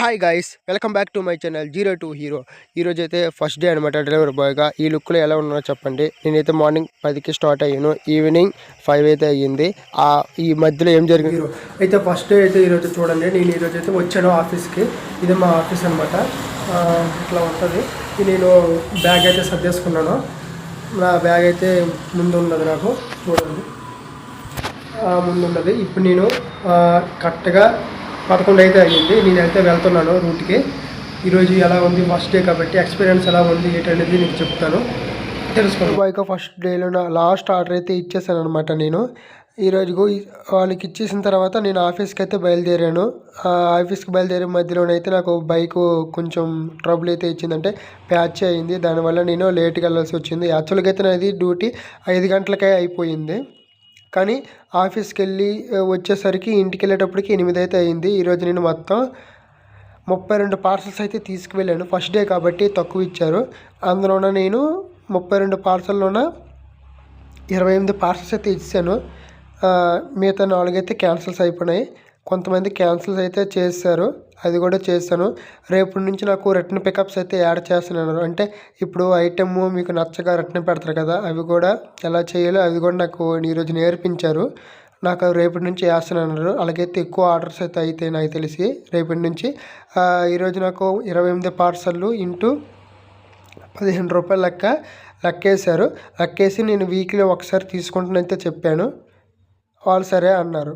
Hi guys welcome back to my channel zero to hero ఈరోజు అయితే first day అనమాట delivery బాయ్గా ఈ లుక్లో ఎలా ఉన్నారో చెప్పండి. నేనైతే మార్నింగ్ పదికి స్టార్ట్ అయ్యాను ఈవినింగ్ ఫైవ్ అయితే అయ్యింది. ఆ ఈ మధ్యలో ఏం జరిగింది? హీరో అయితే ఫస్ట్ డే అయితే ఈరోజు చూడండి నేను ఈరోజు అయితే వచ్చాను ఆఫీస్కి ఇది మా ఆఫీస్ అనమాట ఇట్లా ఉంటుంది. నేను బ్యాగ్ అయితే సర్దేసుకున్నాను నా బ్యాగ్ అయితే ముందు ఉన్నది నాకు చూడండి. ముందున్నది ముందు ఉన్నది. ఇప్పుడు నేను కరెక్ట్గా పదకొండు అయితే అయ్యింది. నేనైతే వెళ్తున్నాను రూట్కి. ఈరోజు ఎలా ఉంది? ఫస్ట్ డే కాబట్టి ఎక్స్పీరియన్స్ ఎలా ఉంది? ఏంటనేది నీకు చెప్తాను. తెలుసుకోండి బాయ్గా ఫస్ట్ డేలో నా లాస్ట్ ఆర్డర్ అయితే ఇచ్చేసాను అనమాట నేను. ఈరోజు వాళ్ళకి ఇచ్చేసిన తర్వాత నేను ఆఫీస్కి అయితే బయలుదేరాను. ఆ ఆఫీస్కి బయలుదేరే మధ్యలోనైతే నాకు బైక్ కొంచెం ట్రబుల్ అయితే ఇచ్చిందంటే ప్యాచ్ అయింది. దానివల్ల నేను లేట్గా వెళ్ళాల్సి వచ్చింది. యాక్చువల్గా అయితే నాది డ్యూటీ ఐదు గంటలకే అయిపోయింది. కానీ ఆఫీస్కి వెళ్ళి వచ్చేసరికి ఇంటికి వెళ్ళేటప్పటికి ఎనిమిది అయితే అయింది ఈరోజు నేను మొత్తం ముప్పై రెండు పార్సల్స్ అయితే తీసుకువెళ్ళాను. ఫస్ట్ డే కాబట్టి తక్కువ ఇచ్చారు. అందులోన నేను ముప్పై రెండు పార్సల్లోన ఇరవై ఎనిమిది పార్సల్స్ అయితే ఇచ్చాను. మిగతా నాలుగైతే క్యాన్సిల్స్ అయిపోయినాయి. కొంతమంది క్యాన్సిల్స్ అయితే చేశారు. అది కూడా చేశాను రేపటి నుంచి నాకు రిటర్న్ పికప్స్ అయితే యాడ్ చేస్తున్నాను అంటే ఇప్పుడు ఐటమ్ మీకు నచ్చగా రిటర్న్ పెడతారు కదా అవి కూడా ఎలా చేయాలో అవి కూడా నాకు ఈరోజు నేర్పించారు. నాకు రేపటి నుంచి వేస్తున్నాను అలాగైతే ఎక్కువ ఆర్డర్స్ అయితే అయితే నాకు తెలిసి రేపటి నుంచి ఈరోజు నాకు ఇరవై ఎనిమిది పార్సల్లు ఇంటూ పదిహేను రూపాయల లెక్క లెక్కేశారు. లెక్కేసి నేను వీక్లీ ఒకసారి తీసుకుంటానైతే చెప్పాను. వాళ్ళు సరే అన్నారు.